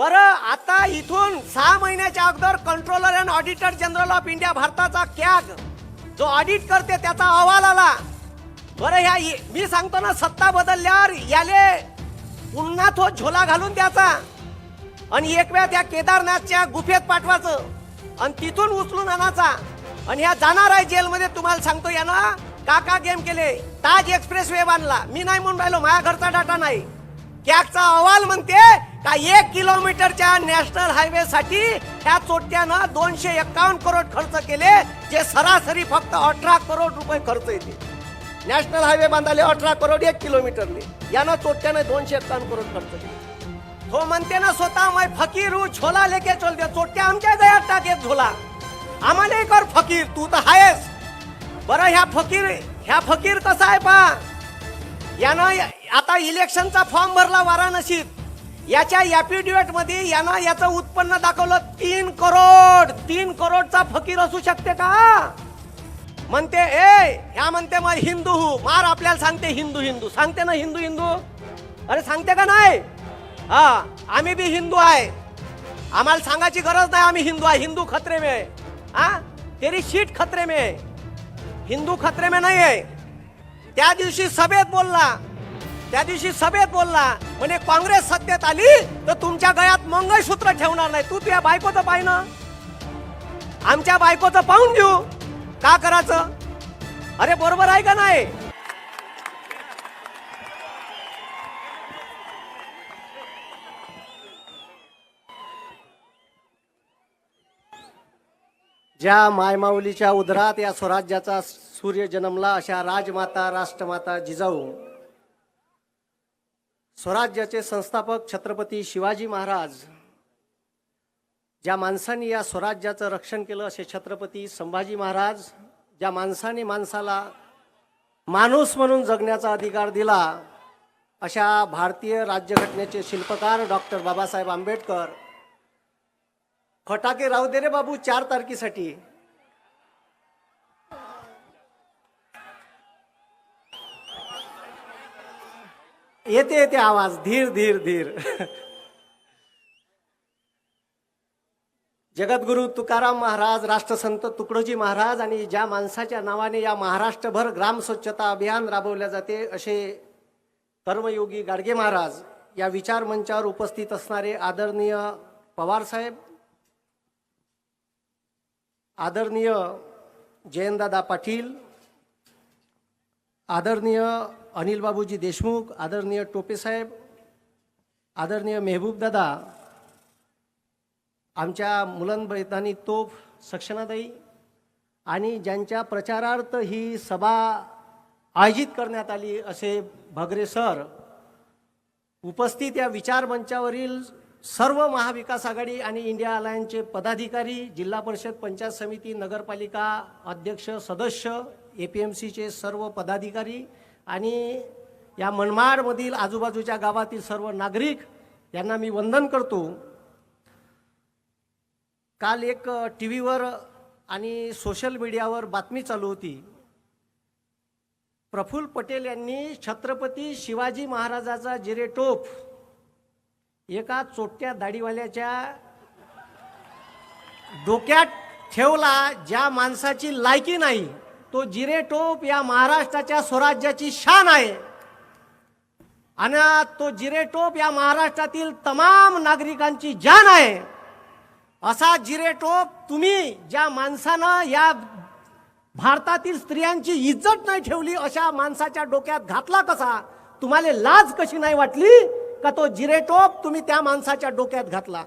बरं आता इथून सहा महिन्याच्या अगोदर controller and auditor general of India भारताचा कॅग जो ऑडिट करते त्याचा अहवाल आला. बरं ह्या मी सांगतो ना सत्ता बदलल्यावर याले पुन्हा तो झोला घालून द्यायचा. आणि एक वेळा त्या केदारनाथच्या गुफेत पाठवायचं. आणि तिथून उचलून आणायचा. आणि ह्या जाणार आहे जेलमध्ये तुम्हाला सांगतो यानं का का गेम केले. ताज एक्सप्रेस वे बांधला. मी नाही म्हणून राहिलो माझ्या घरचा डाटा नाही. कॅगचा अहवाल म्हणते का एक किलोमीटरच्या नॅशनल हायवे साठी त्या चोट्यानं दोनशे एक्कावन्न करोड खर्च केले जे सरासरी फक्त अठरा करोड रुपये खर्च येते. नॅशनल हायवे बांधाले अठरा करोड एक किलोमीटरने यानं चोट्यानं दोनशे एक्कावन्न करोड खर्च केले. तो म्हणते ना स्वतः मै फकीर हू झोला लेके चल दे चोट्या आमच्या गळ्यात टाकेत झोला. आम्हाला कर फकीर तू तर आहेस बरं ह्या फकीर ह्या फकीर कसा आहे पा यानं आता इलेक्शनचा फॉर्म भरला वाराणसीत. याच्या ॲफिडेव्हिटमध्ये यानं याचं उत्पन्न दाखवलं तीन करोड. तीन करोडचा फकीर असू शकते का? म्हणते ए ह्या म्हणते मग हिंदू हू. मार आपल्याला सांगते हिंदू हिंदू. सांगते ना हिंदू हिंदू? अरे सांगते का नाही? हा आम्ही बी हिंदू आहे. आम्हाला सांगायची गरज नाही आम्ही हिंदू आहे. हिंदू खतरे में आहे. हा? तेरी शीट खतरे में आहे. हिंदू खतरे में नाही आहे त्या दिवशी सभेत बोलला त्या दिवशी सभेत बोलला म्हणे काँग्रेस सत्तेत आली तर तुमच्या गळ्यात मंगळसूत्र ठेवणार नाही. तू तुझ्या बायकोचं पाय ना. आमच्या बायकोचं पाहून घेऊ. का करायचं? अरे बरोबर आहे का नाही? ज्या मायमाऊलीच्या उदरात या स्वराज्याचा सूर्य जन्मला अशा राजमाता राष्ट्रमाता जिजाऊ स्वराज्याचे संस्थापक छत्रपती शिवाजी महाराज ज्या माणसांनी या स्वराज्याचं रक्षण केलं असे छत्रपती संभाजी महाराज ज्या माणसाने माणसाला माणूस म्हणून जगण्याचा अधिकार दिला अशा भारतीय राज्यघटनेचे शिल्पकार डॉक्टर बाबासाहेब आंबेडकर. फटाके राहू दे रे बाबू चार तारखेसाठी. येते येते आवाज धीर धीर धीर. जगद्गुरु तुकाराम महाराज राष्ट्रसंत तुकडोजी महाराज आणि ज्या माणसाच्या नावाने या महाराष्ट्रभर ग्राम स्वच्छता अभियान राबवल्या जाते असे कर्मयोगी गाडगे महाराज या विचार मंचावर उपस्थित असणारे आदरणीय पवार साहेब आदरणीय जयंतदादा पाटील आदरणीय अनिल बाबूजी देशमुख आदरणीय टोपे साहेब आदरणीय मेहबूब दादा आमच्या मुलं बैतानी तोफ सक्षणाताई आणि ज्यांच्या प्रचारार्थ ही सभा आयोजित करण्यात आली असे भगरे सर उपस्थित या विचार मंचावरील सर्व महाविकास आघाडी आणि इंडिया अलायन्सचे पदाधिकारी जिल्हा परिषद पंचायत समिती नगरपालिका अध्यक्ष सदस्य ए पी एम सीचे सर्व पदाधिकारी आणि या मनमाडमधील आजूबाजूच्या गावातील सर्व नागरिक यांना मी वंदन करतो. काल एक टी व्हीवर आणि सोशल मीडियावर बातमी चालू होती. प्रफुल्ल पटेल यांनी छत्रपती शिवाजी महाराजाचा जिरेटोप एका चोट्या दाढीवाल्याच्या डोक्यात ठेवला ज्या माणसाची लायकी नाही. तो जिरेटोप या महाराष्ट्राच्या स्वराज्याची शान आहे. आणि तो जिरेटोप या महाराष्ट्रातील तमाम नागरिकांची जान आहे. असा जिरेटोप तुम्ही ज्या माणसानं या भारतातील स्त्रियांची इज्जत नाही ठेवली अशा माणसाच्या डोक्यात घातला कसा? तुम्हाला लाज कशी नाही वाटली? का तो जिरेटोप तुम्ही त्या माणसाच्या डोक्यात घातला?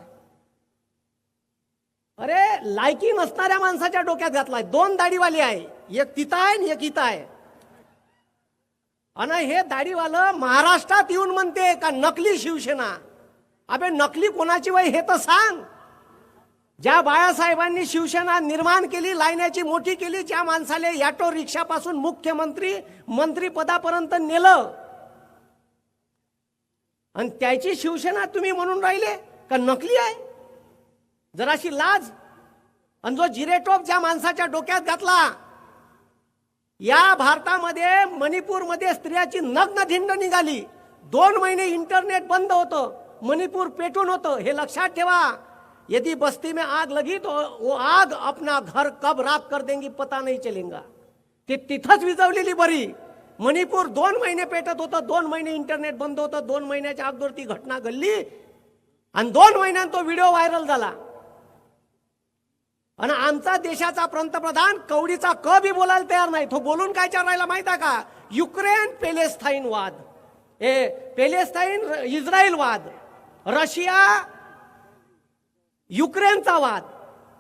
अरे लायकी नसणाऱ्या माणसाच्या डोक्यात घातलाय. दोन दाढीवाली आहे. एक तिथं आहे आणि एक इथं आहे. आणि हे दाढीवालं महाराष्ट्रात येऊन म्हणते का नकली शिवसेना? अबे नकली कोणाची वय हे तर सांग. ज्या बाळासाहेबांनी शिवसेना निर्माण केली लायण्याची मोठी केली ज्या माणसाले ऑटो रिक्षापासून मुख्यमंत्री मंत्रीपदापर्यंत नेलं. आणि त्याची शिवसेना तुम्ही म्हणून राहिले का नकली आहे? जराशी लाज. आणि जो जिरेटोप ज्या माणसाच्या डोक्यात घातला या भारतामध्ये मणिपूरमध्ये स्त्रियाची नग्न धिंड निघाली. दोन महिने इंटरनेट बंद होतं मणिपूर पेटून होतं. हे लक्षात ठेवा. यदि बस्ती में आग लगी तो वो आग अपना घर कब राख कर देंगी पता नहीं चलेगा. ती तिथंच विजवलेली बरी. मणिपूर दोन महिने पेटत होतं दोन महिने इंटरनेट बंद होतं दोन महिन्याच्या अगोदर ती घटना घडली. आणि दोन महिन्यात तो व्हिडिओ व्हायरल झाला. आणि आमचा देशाचा पंतप्रधान कवडीचा क बी बोलायला तयार नाही. तो बोलून काय राहिला माहीत आहे का? युक्रेन पेलेस्थाईन वाद. ए पेलेस्थाईन इस्रायल वाद. रशिया युक्रेनचा वाद.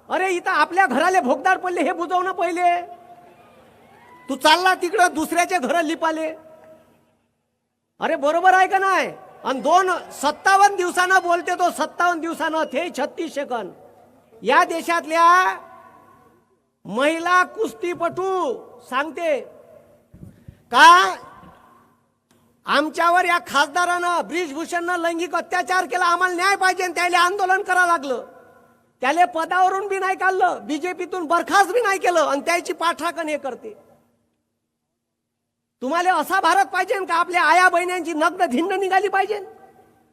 अरे इथं आपल्या घराले भोगदार पडले हे बुजवणं पहिले. तू चालला तिकडं दुसऱ्याचे घर लिपाले. अरे बरोबर आहे का नाही? आणि दोन सत्तावन्न दिवसानं बोलते तो सत्तावन्न दिवसानं. ते छत्तीस सेकंद. या देशातल्या महिला कुस्तीपटू सांगते का आमच्यावर या खासदारानं ब्रिजभूषणनं लैंगिक अत्याचार केला? आम्हाला न्याय पाहिजे त्याला आंदोलन करावं लागलं. त्याला पदावरून बी नाही काढलं बीजेपीतून बरखास्त बी नाही केलं आणि त्याची पाठराखण हे करते. तुम्हाला असा भारत पाहिजे का आपल्या आया बहिण्यांची नग्न धिंड निघाली पाहिजे?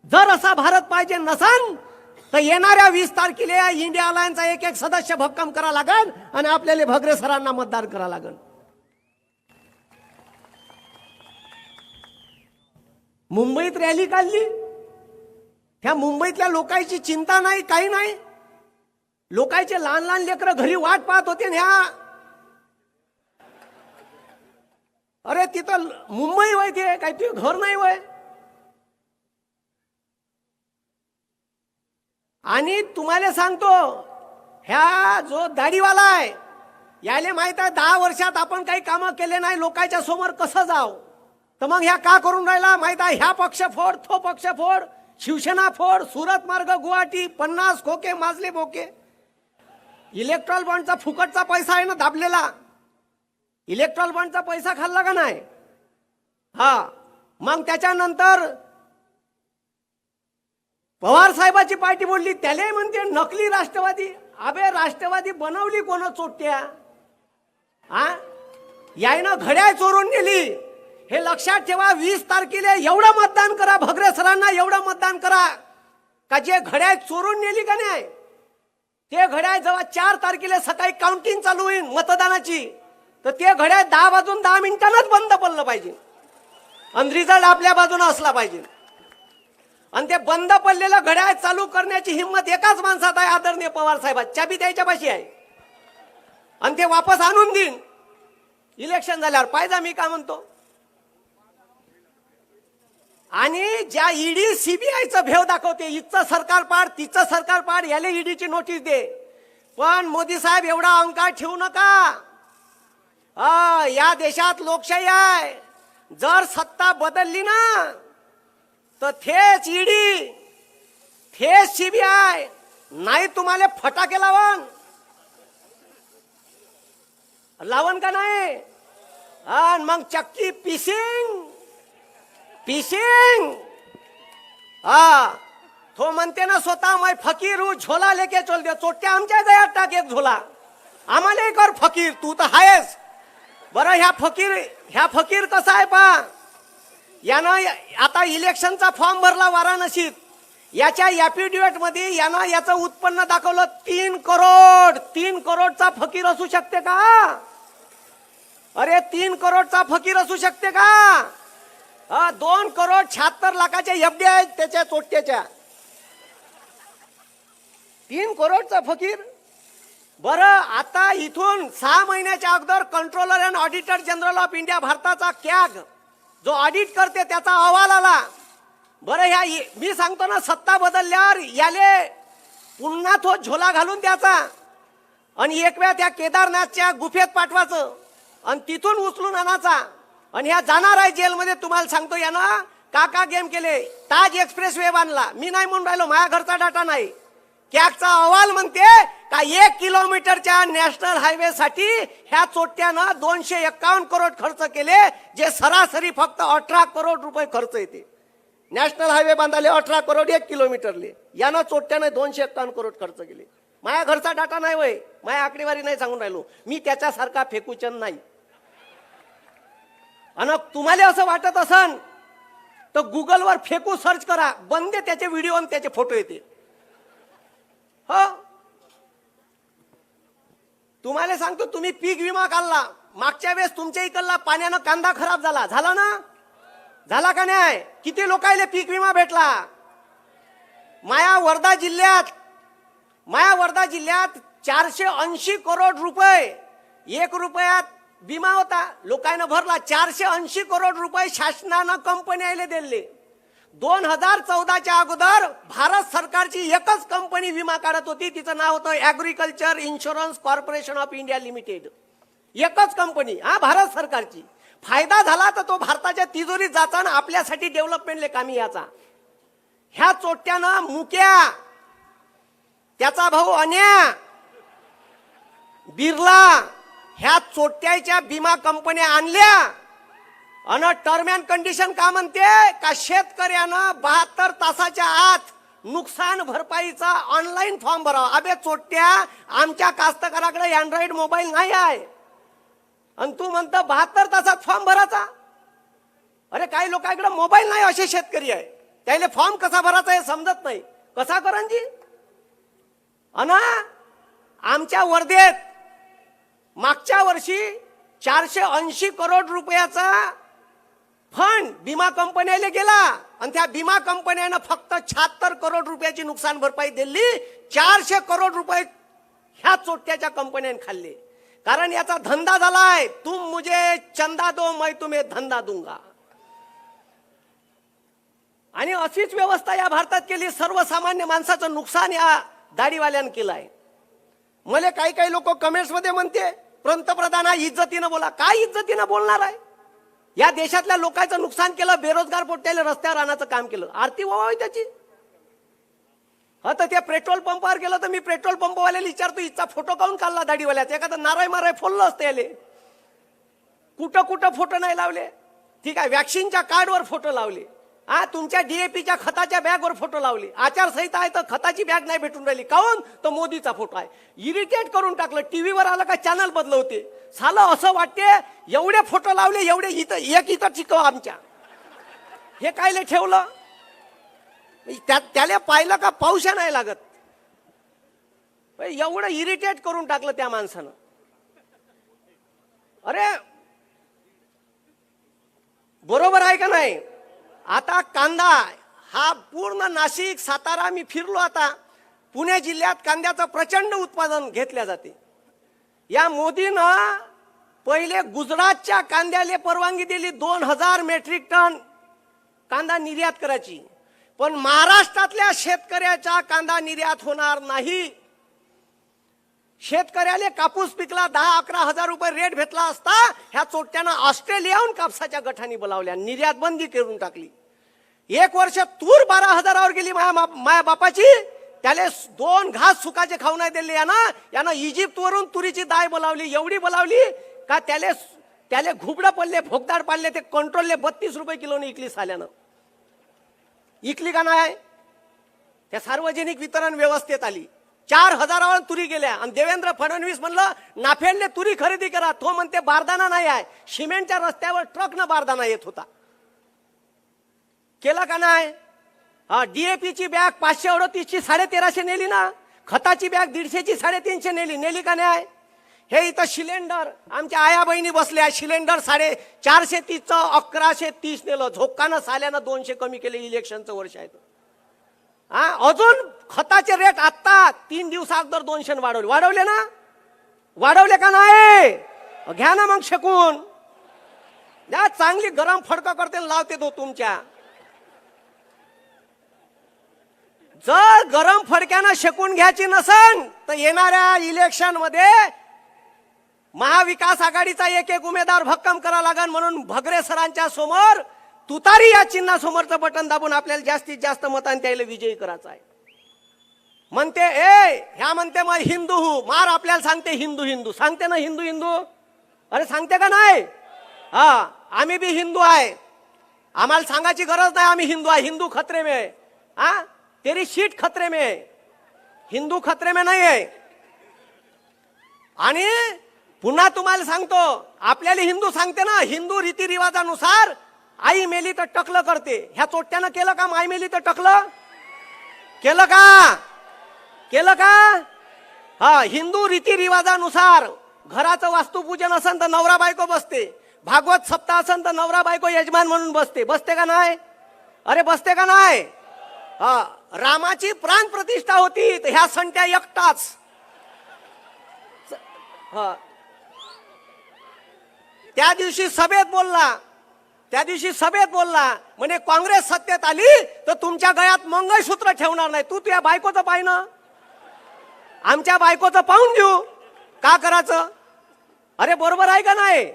जर असा भारत पाहिजे नसन तर येणाऱ्या वीस तारखेला इंडिया अलायन्सचा एक एक सदस्य भक्कम करा लागल आणि आपल्याला भगरे सरांना मतदान करा लागल मुंबईत रॅली काढली. त्या मुंबईतल्या लोकांची चिंता नाही काही नाही. लोकांचे लहान लहान लेकरं घरी वाट पाहत होते ह्या अरे तिथं मुंबई वय ते काही तुझे घर नाही वय. आणि तुम्हाला सांगतो ह्या जो दाढीवाला आहे याले माहीत आहे दहा वर्षात आपण काही कामं केले नाही लोकांच्या समोर कसं जाव तर मग ह्या का करून राहिला? माहीत आहे ह्या पक्ष फोड तो पक्ष फोड शिवसेना फोड सुरत मार्ग गुवाहाटी पन्नास खोके माजले बोके इलेक्ट्रॉल बॉन्डचा फुकटचा पैसा आहे ना दाबलेला? इलेक्ट्रॉल बॉन्डचा पैसा खाल्ला का नाही? हा. मग त्याच्यानंतर पवार साहेबाची पार्टी बोलली त्यालाही म्हणते नकली राष्ट्रवादी. अबे राष्ट्रवादी बनवली कोण चोट्या? हा यायनं घड्याळ चोरून नेली. हे लक्षात ठेवा वीस तारखेला एवढं मतदान करा भगरे सरांना एवढं मतदान करा. का जे घड्याळ चोरून नेली का नाही? ते घड्याळ जेव्हा चार तारखेला सकाळी काउंटिंग चालू होईल मतदानाची तर ते घड्याळ दहा वाजून दहा मिनिटांनाच बंद पडलं पाहिजे. आणि रिझल्ट आपल्या बाजूने असला पाहिजे. आणि ते बंद पडलेलं घड्याळ चालू करण्याची हिंमत एकाच माणसात आहे आदरणीय पवार साहेबात. चाबी त्याच्या पाशी आहे. आणि ते वापस आणून देईन. इलेक्शन झाल्यावर पाहिजे मी काय म्हणतो? आणि ज्या ईडी सीबीआयचं भेव दाखवते इथचं सरकार पाड तिचं सरकार पाड याला ईडीची नोटीस दे. पण मोदी साहेब एवढा अहंकार ठेवू नका. हा, या देशात लोकशाही आहे. जर सत्ता बदलली ना तर थेच ईडी थेच सीबीआय नाही तुम्हाला फटाके लावण. लावण का नाही? आणि मग चक्की पिसिंग पिसिंग. हा तो म्हणते ना स्वतः मै फकीर हू झोला लेके चल दे चोट्या आमच्या दयात टाक एक झोला. आम्हाला कर फकीर तू तर आहेस बरं ह्या फकीर ह्या फकीर कसा आहे पा यानं आता इलेक्शनचा फॉर्म भरला वाराणसीत. याच्या ऍफिडेविट यानं याचं उत्पन्न दाखवलं तीन करोड. तीन करोडचा फकीर असू शकते का? अरे तीन करोडचा फकीर असू शकते का? हा दोन करोड शहात्तर लाखाच्या एफडी आहेत त्याच्या चोट्याच्या तीन करोडचा फकीर? बरं आता इथून सहा महिन्याच्या अगोदर controller and auditor general of India भारताचा कॅग जो ऑडिट करते त्याचा अहवाल आला. बरं ह्या मी सांगतो ना सत्ता बदलल्यावर याले पुन्हा तो झोला घालून द्यायचा. आणि एक वेळा त्या केदारनाथच्या गुफेत पाठवायचं. आणि तिथून उचलून आणायचा. आणि ह्या जाणार आहे जेलमध्ये तुम्हाला सांगतो यानं का का गेम केले. ताज एक्सप्रेस वे बांधला. मी नाही म्हणून राहिलो माझ्या घरचा डाटा नाही. कॅगचा अहवाल म्हणते का एक किलोमीटरच्या नॅशनल हायवे साठी ह्या चोट्यानं दोनशे एक्कावन्न करोड खर्च केले जे सरासरी फक्त अठरा करोड रुपये खर्च येते. नॅशनल हायवे बांधाले अठरा करोड एक किलोमीटरले. यानं चोट्याने दोनशे एक्कावन्न करोड खर्च केले. माझ्या घरचा डाटा नाही वय. माझ्या आकडेवारी नाही सांगून राहिलो. मी त्याच्यासारखा फेकूचन नाही. आणि तुम्हाला असं वाटत असन तर गुगलवर फेकू सर्च करा. बंदे त्याचे व्हिडिओ आणि त्याचे फोटो येते. हो? तुम्हाला सांगतो तुम्ही पीक विमा काढला. मागच्या वेळेस तुमच्या इकडला पाण्यानं कांदा खराब झाला. झाला ना? झाला का नाही? किती लोकायले पीक विमा भेटला? माया वर्धा जिल्ह्यात माया वर्धा जिल्ह्यात चारशे ऐंशी करोड रुपये एक रुपयात विमा होता. लोकांना भरला. चारशे ऐंशी करोड रुपये शासनानं कंपन्याला दिले. दोन हजार चौदाच्या अगोदर भारत सरकारची एकच कंपनी विमा काढत होती. तिचं नाव होतं agriculture insurance corporation of India limited एकच कंपनी हा भारत सरकारची. फायदा झाला तर तो भारताच्या तिजोरीत जाचा आणि आपल्यासाठी डेव्हलपमेंटले कामी याचा. ह्या चोट्यानं मुक्या. त्याचा भाऊ अन्या. बिर्ला. ह्या चोट्याच्या विमा कंपन्या आणल्या. अन टर्म अँड कंडिशन का म्हणते? का शेतकऱ्यानं बहात्तर तासाच्या आत नुकसान भरपाईचा ऑनलाईन फॉर्म भरावा. अबे चोट्या आमच्या कास्तकाराकडे अँड्रॉइड मोबाईल नाही आहे. आणि तू म्हणतो बहात्तर तासात फॉर्म भरायचा? अरे काही लोकांकडे मोबाईल नाही असे शेतकरी आहे. त्याला फॉर्म कसा भरायचा हे समजत नाही. कसा करंजी? अना आमच्या वर्धेत मागच्या वर्षी चारशे ऐंशी करोड रुपयाचा फंड विमा कंपन्याला गेला. आणि त्या विमा कंपन्यानं फक्त शहात्तर करोड रुपयाची नुकसान भरपाई दिली. चारशे करोड रुपये ह्या चोट्याच्या कंपन्याने खाल्ले. कारण याचा धंदा झालाय. तुम मुझे चंदा दो मैं तुम्हे धंदा दूंगा. आणि अशीच व्यवस्था या भारतात केली. सर्वसामान्य माणसाचं नुकसान या दाढीवाल्यानं केलं आहे मला काही काही लोक कमेंट्समध्ये म्हणते पंतप्रधान हा इज्जतीनं बोला. काय इज्जतीनं बोलणार आहे? या देशातल्या लोकांचं नुकसान केलं बेरोजगार पोट्याला रस्त्यावर आणायचं काम केलं. आरती व्हावी त्याची? हा तर त्या पेट्रोल पंपावर गेलो तर मी पेट्रोल पंपवाल्याला विचारतो इथचा फोटो काऊन काढला दाढीवाल्याचा. एखादा नाराय माराय फोडलं असतं याले. कुठं कुठं फोटो नाही लावले? ठीक आहे वॅक्सिनच्या कार्डवर फोटो लावले. हा तुमच्या डीएपीच्या खताच्या बॅगवर फोटो लावले. आचारसंहिता आहे तर खताची बॅग नाही भेटून राहिली. काऊन तर मोदीचा फोटो आहे. इरिटेट करून टाकलं. टीव्हीवर आलं का चॅनल बदलवते? झालं असं वाटते एवढे फोटो लावले एवढे इथं एक इथं चिकव आमच्या. हे कायले ठेवलं? त्या त्याला पाहिलं का पाऊशा नाही लागत? एवढं इरिटेट करून टाकलं त्या माणसानं. अरे बरोबर आहे का नाही? आता कांदा हा पूर्ण नाशिक सातारा मी फिरलो आता. पुणे जिल्ह्यात कांद्याचं प्रचंड उत्पादन घेतल्या जाते. या मोदीनं पहिले गुजरातच्या कांद्याला परवानगी दिली दोन हजार मेट्रिक टन. कांदा निर्यात करायची. पण महाराष्ट्रातल्या शेतकऱ्याचा कांदा निर्यात होणार नाही. शेतकऱ्याले कापूस पिकला दहा अकरा हजार रुपये रेट भेटला असता ह्या चोट्यानं ऑस्ट्रेलियाहून कापसाच्या गठानी बोलावल्या निर्यात बंदी करून टाकली. एक वर्ष तूर बारा हजारावर गेली माया माया बापाची. त्याले दोन घास सुकाचे खाऊ नाही दिले. यानं यानं इजिप्त वरून तुरीची दाय बोलावली एवढी बोलावली का त्याले त्याले घुबडं पडले भोगदाड पाडले ते कंट्रोलले बत्तीस रुपये किलोने इकली साल्यानं. इकली का नाही? त्या सार्वजनिक वितरण व्यवस्थेत आली. चार हजारावर तुरी गेल्या. आणि देवेंद्र फडणवीस म्हणलं नाफेडने तुरी खरेदी करा. तो म्हणते बारदाना नाही आहे. सिमेंटच्या रस्त्यावर ट्रकनं बारदाना येत होता. केला का नाही? हा डीएपीची बॅग पाचशे अडतीसची साडेतेराशे नेली ना. खताची बॅग दीडशेची साडेतीनशे नेली. नेली का नाही? हे इथं सिलेंडर आमच्या आया बहिणी बसल्या. सिलेंडर साडे चारशे तीसचं अकराशे तीस नेलं. झोक्कानं साल्यानं दोनशे कमी केले इलेक्शनचं वर्ष आहे हा अजून खताचे रेट आत्ता तीन दिवसा अगोदर दोनशे वाढवले. वाढवले ना? वाढवले का नाही? घ्या ना मग शेकून. द्या चांगली गरम फडकं करते लावते तो तुमच्या. जर गरम फडक्यानं शेकून घ्यायची नसन तर येणाऱ्या इलेक्शनमध्ये महाविकास आघाडीचा एक एक उमेदवार भक्कम करा लागन म्हणून भगरे सरांच्या समोर तुतारी या चिन्हासमोरचं बटन दाबून आपल्याला जास्तीत जास्त मतांनी त्याला विजयी करायचा आहे. म्हणते ए ह्या म्हणते मग हिंदू हू मार आपल्याला सांगते हिंदू हिंदू. सांगते ना हिंदू हिंदू? अरे सांगते का नाही? हा आम्ही बी हिंदू आहे. आम्हाला सांगायची गरज नाही आम्ही हिंदू आहे. हिंदू खत्रे मे हा? तेरी शीट खतरे में है. हिंदू खतरे में नाही आहे आणि पुन्हा तुम्हाला सांगतो आपल्याला हिंदू सांगते ना हिंदू रीतिरिवाजानुसार आई मेली तर टकलं करते. ह्या चोट्यानं केलं का आई मेली तर टकलं? केलं का? केलं का? हा हिंदू रीतिरिवाजानुसार घराचं वास्तुपूजन असेल तर नवरा बायको बसते. भागवत सप्ताह असेल तर नवरा बायको यजमान म्हणून बसते. बसते का नाही? अरे बसते का नाही? हा रामाची प्राण प्रतिष्ठा होती तर ह्या संट्या एकटाच. हा. त्या दिवशी सभेत बोलला त्या दिवशी सभेत बोलला म्हणे काँग्रेस सत्तेत आली तर तुमच्या गळ्यात मंगळसूत्र ठेवणार नाही. तू तुझ्या बायकोचं पाय ना. आमच्या बायकोचं पाहून घेऊ. का करायचं? अरे बरोबर आहे का नाही?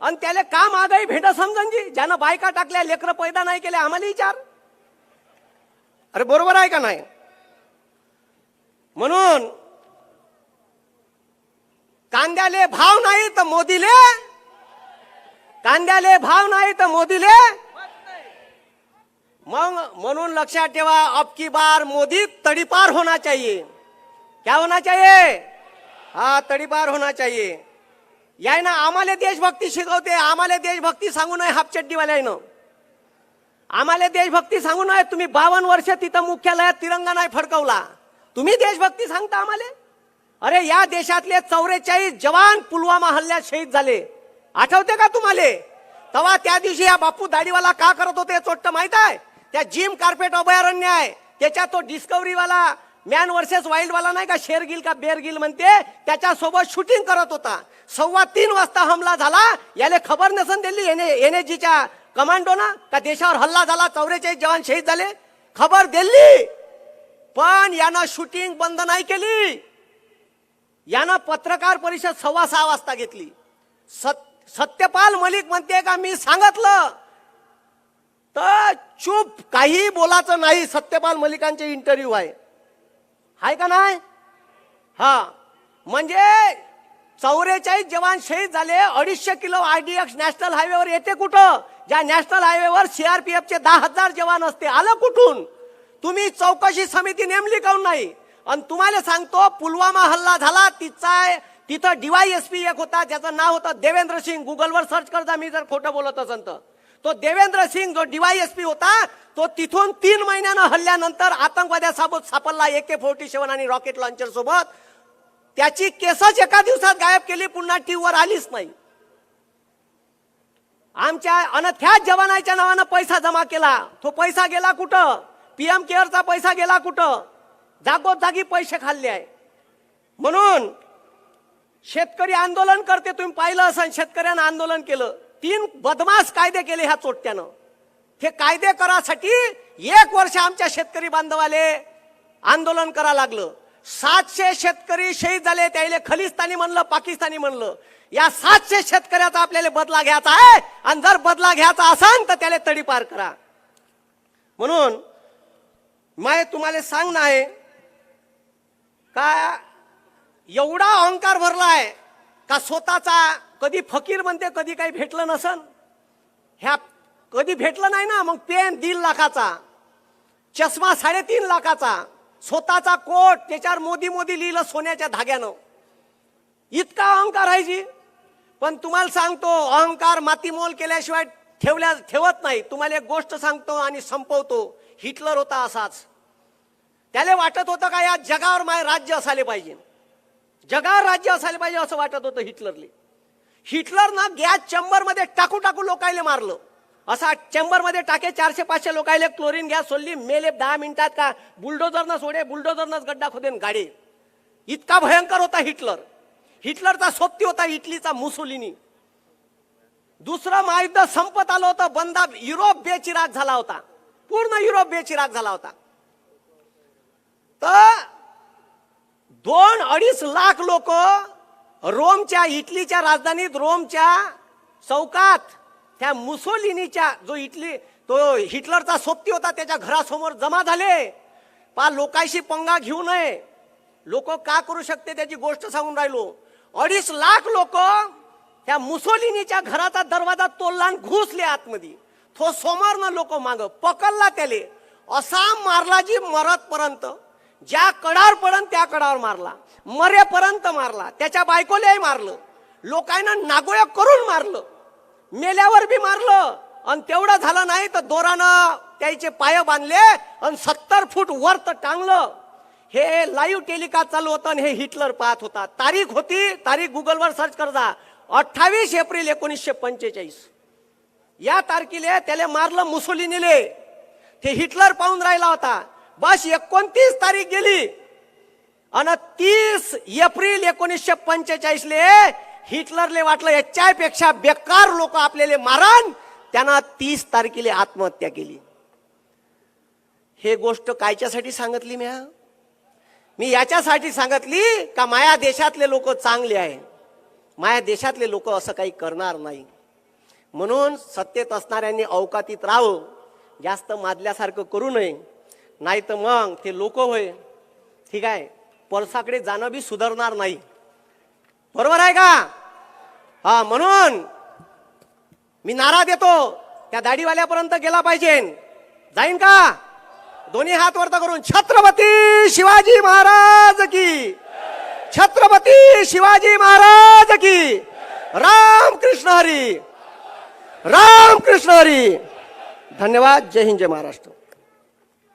आणि त्याला का मागाई भेट समजन जी ज्यानं बायका टाकल्या लेकरं पैदा नाही केले आम्हाला विचार. अरे बरोबर आहे का नाही? म्हणून कांद्याले भाव नाही तर मोदीले? कांद्याले भाव नाही तर मोदीले? मग म्हणून लक्षात ठेवा अब की बार मोदी तडीपार होना चाहिए. क्या होना चाहिए? हा तडीपार होना चाहिए. याय ना आम्हाला देशभक्ती शिकवते आम्हाला देशभक्ती सांगू नये हापचड्डीवाल्यानं. आम्हाला देशभक्ती सांगू नये. तुम्ही बावन्न वर्ष तिथं मुख्यालयात तिरंगा नाही फडकवला. तुम्ही देशभक्ती सांगता आम्हाला? अरे या देशातले चौवेचाळीस जवान पुलवामा हल्ल्यात शहीद झाले. आठवते का तुम्हाला? तेव्हा त्या दिवशी या बापू दाढीवाला का करत होते चोट्ट माहीत आहे? त्या जिम कार्पेट अभयारण्य आहे. त्याच्या तो डिस्कवरीवाला मॅन वर्सेस वाईल्ड वाला नाही का शेरगिल का बेरगिल म्हणते त्याच्यासोबत शूटिंग करत होता. सव्वा तीन वाजता हमला झाला. याले खबर नसन दिली एन एस जीच्या कमांडो ना का देशावर हल्ला झाला चौवेचाळीस जवान शहीद झाले? खबर दिली. पण यानं शूटिंग बंद नाही केली. यानं पत्रकार परिषद सव्वा सहा वाजता घेतली. सत सत्यपाल मलिक म्हणते का मी सांगितलं. तर चूप काही बोलायचं नाही. सत्यपाल मलिकांचे इंटरव्ह्यू आहे. हाय का नाही? हा. म्हणजे चौवेचाळीस जवान शहीद झाले अडीचशे किलो आरडीएक्स नॅशनल हायवेवर येते कुठं? ज्या नॅशनल हायवेवर सीआरपीएफचे दहा हजार जवान असते आलं कुठून? तुम्ही चौकशी समिती नेमली काऊन नाही? आणि तुम्हाला सांगतो पुलवामा हल्ला झाला तिचा तिथं डीवायएसपी एक होता ज्याचं नाव होतं देवेंद्र सिंग. गुगलवर सर्च करता मी जर खोटं बोलत असेल तर. तो देवेंद्र सिंग जो डीवायएसपी होता तो तिथून तीन महिन्यानं हल्ल्यानंतर आतंकवाद्यासोबत सापडला ए के फोर्टी सेवन आणि रॉकेट लॉन्चर सोबत. त्याची केसच एका दिवसात गायब केली पुन्हा टीव्हीवर आलीच नाही. आमच्या अनथ्याच जवानाच्या नावानं पैसा जमा केला. तो पैसा गेला कुठं? पीएम केअरचा पैसा गेला कुठं? जागोजागी पैसे खाल्ले आहे. म्हणून शेतकरी आंदोलन करते तुम्ही पाहिलं असेल शेतकऱ्यानं आंदोलन केलं. तीन बदमाश कायदे केले ह्या चोट्यानं हे कायदे करासाठी एक वर्ष आमच्या शेतकरी बांधवाले आंदोलन करा लागलं. सातशे शेतकरी शहीद झाले त्याले खलिस्तानी म्हणलं पाकिस्तानी म्हणलं. या सातशे शेतकऱ्याचा आपल्याला बदला घ्यायचा आहे. आणि जर बदला घ्यायचा असेल तर त्याला तडीपार करा. म्हणून माय तुम्हाला सांग आहे का एवढा अहंकार भरलाय का स्वतःचा कधी फकीर म्हणते कधी काही भेटलं नसन? ह्या कधी भेटलं नाही ना मग पेन दीड लाखाचा चष्मा साडेतीन लाखाचा स्वतःचा कोट त्याच्यावर मोदी मोदी लिहिलं सोन्याच्या धाग्यानं. इतका अहंकार आहे जी. पण तुम्हाला सांगतो अहंकार मातीमोल केल्याशिवाय ठेवल्या ठेवत नाही. तुम्हाला एक गोष्ट सांगतो आणि संपवतो. हिटलर होता असाच. त्याला वाटत होतं का या जगावर माय राज्य असायला पाहिजे. जगावर राज्य असायला पाहिजे असं वाटत होतं हिटलरले. हिटलरनं गॅस चेंबरमध्ये टाकू टाकू लोकायला मारलं. असा चेंबरमध्ये टाके चारशे पाचशे लोकायले क्लोरीन गॅस सोडली. मेले दहा मिनिटात का बुलडोजरनं सोडे बुलडोजरनंच गड्डा खोदेन गाडी. इतका भयंकर होता हिटलर. हिटलरचा सोबती होता इटलीचा मुसोलिनी. दुसरं महायुद्ध संपत आलं होतं बंदा युरोप बेचिराग झाला होता. पूर्ण युरोप बेचिराग झाला होता. तर दोन अडीच लाख लोक रोमच्या इटलीच्या राजधानीत रोमच्या चौकात त्या मुसोलिनीच्या जो इटली तो हिटलरचा सोबती होता त्याच्या घरासमोर जमा झाले. पा लोकांशी पंगा घेऊ नये. लोक का करू शकते त्याची गोष्ट सांगून राहिलो. अडीच लाख लोक त्या मुसोलिनीच्या घराचा दरवाजा तोडला आणि घुसले आतमध्ये. तो समोरनं लोक माग पकडला त्याले. असा मारला जी मरतपर्यंत. ज्या कडावर पडन त्या कडावर मारला. मरेपर्यंत मारला. त्याच्या बायकोलाही मारलं. लोकांना नागोया करून मारलं. मेल्यावर बी मारलं. आणि तेवढं झालं नाही तर दोरानं त्याचे पाय बांधले आणि सत्तर फूट वर तर टांगलं. हे लाईव्ह टेलिकास्ट चालू होतं आणि हे हिटलर पाहत होता. तारीख होती तारीख गुगलवर सर्च करता अठ्ठावीस एप्रिल एकोणीसशे पंचेचाळीस. या तारखेला त्याला मारलं मुसोलिनीले. ते हिटलर पाहून राहिला होता. बस एकोणतीस तारीख गेली. आणि तीस एप्रिल एकोणीसशे पंचेचाळीसले हिटलरले वाटलं याच्यापेक्षा बेकार लोक आपल्याला मारण त्यानं तीस तारखेला आत्महत्या केली. हे गोष्ट कायच्यासाठी सांगितली म्या? मी याच्यासाठी सांगितली का माया देशातले लोक चांगले आहे. माया देशातले लोक असं काही करणार नाही. म्हणून सत्तेत असणाऱ्यांनी अवकातीत राहावं जास्त माजल्यासारखं करू नये. नाही तर मग ते लोक होय. ठीक आहे. पळसाकडे जाणं बी सुधारणार नाही. बरोबर आहे का? हा म्हणून मी नारा देतो. त्या दाढीवाल्यापर्यंत गेला पाहिजे. जाईन का? दोन्ही हात वरता करून छत्रपती शिवाजी महाराज की. छत्रपती शिवाजी महाराज की. राम कृष्ण हरी. राम कृष्ण हरी. धन्यवाद. जय हिंद जय महाराष्ट्र.